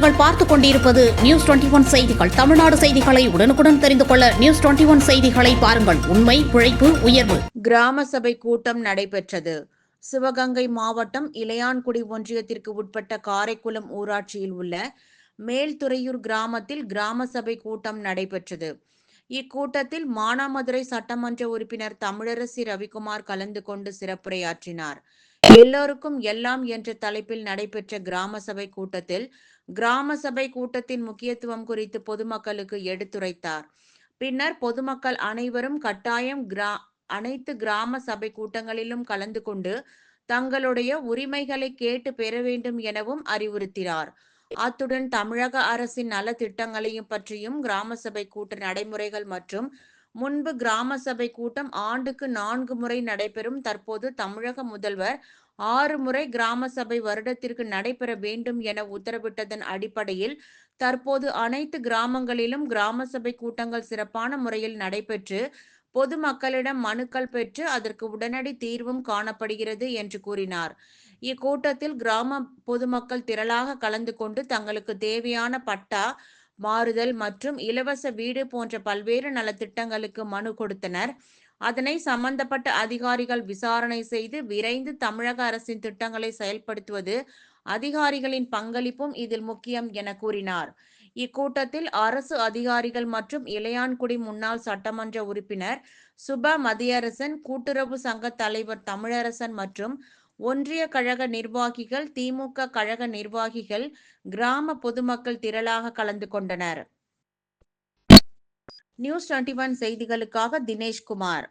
நீங்கள் பார்த்துக் கொண்டிருப்பது நியூஸ் டுவெண்டி ஒன் செய்திகள். தமிழ்நாடு செய்திகளை உடனுக்குடன் தெரிந்து கொள்ள நியூஸ் டுவெண்டி ஒன் செய்திகளை பாருங்கள். உண்மை உழைப்பு உயர்வு. கிராம சபை கூட்டம் நடைபெற்றது. சிவகங்கை மாவட்டம் இளையான்குடி ஒன்றியத்திற்கு உட்பட்ட காரைக்குளம் ஊராட்சியில் உள்ள மேல்துறையூர் கிராமத்தில் கிராம சபை கூட்டம் நடைபெற்றது. இக்கூட்டத்தில் மானாமதுரை சட்டமன்ற உறுப்பினர் தமிழரசி ரவிக்குமார் கலந்து கொண்டு சிறப்புரையாற்றினார். எல்லோருக்கும் எல்லாம் என்ற தலைப்பில் நடைபெற்ற கிராம சபை கூட்டத்தில் கிராம சபை கூட்டத்தின் முக்கியத்துவம் குறித்து பொதுமக்களுக்கு எடுத்துரைத்தார். பின்னர் பொதுமக்கள் அனைவரும் கட்டாயம் கிரா அனைத்து கிராம சபை கூட்டங்களிலும் கலந்து கொண்டு தங்களுடைய உரிமைகளை கேட்டு பெற வேண்டும் எனவும் அறிவுறுத்தினார். அத்துடன் தமிழக அரசின் நல திட்டங்களையும் பற்றியும் கிராம சபை கூட்ட நடைமுறைகள் மற்றும் முன்பு கிராம சபை கூட்டம் ஆண்டுக்கு நான்கு முறை நடைபெறும். தற்போது தமிழக முதல்வர் ஆறு முறை கிராம சபை வருடத்திற்கு நடைபெற வேண்டும் என உத்தரவிட்டதன் அடிப்படையில் தற்போது அனைத்து கிராமங்களிலும் கிராம சபை கூட்டங்கள் சிறப்பான முறையில் நடைபெற்று பொதுமக்களிடம் மனுக்கள் பெற்று அதற்கு உடனடி தீர்வும் காணப்படுகிறது என்று கூறினார். இக்கூட்டத்தில் கிராம பொதுமக்கள் திரளாக கலந்து கொண்டு தங்களுக்கு தேவையான பட்டா மாறுதல் மற்றும் இலவச வீடு போன்ற பல்வேறு நலத்திட்டங்களுக்கு மனு கொடுத்தனர். அதனை சம்பந்தப்பட்ட அதிகாரிகள் விசாரணை செய்து விரைந்து தமிழக அரசின் திட்டங்களை செயல்படுத்துவது அதிகாரிகளின் பங்களிப்பும் இதில் முக்கியம் என கூறினார். இக்கூட்டத்தில் அரசு அதிகாரிகள் மற்றும் இளையான்குடி முன்னாள் சட்டமன்ற உறுப்பினர் சுப மதியரசன் கூட்டுறவு சங்க தலைவர் தமிழரசன் மற்றும் ஒன்றிய கழக நிர்வாகிகள் திமுக கழக நிர்வாகிகள் கிராம பொதுமக்கள் திரளாக கலந்து கொண்டனர். நியூஸ் டுவெண்டி ஒன் செய்திகளுக்காக தினேஷ்குமார்.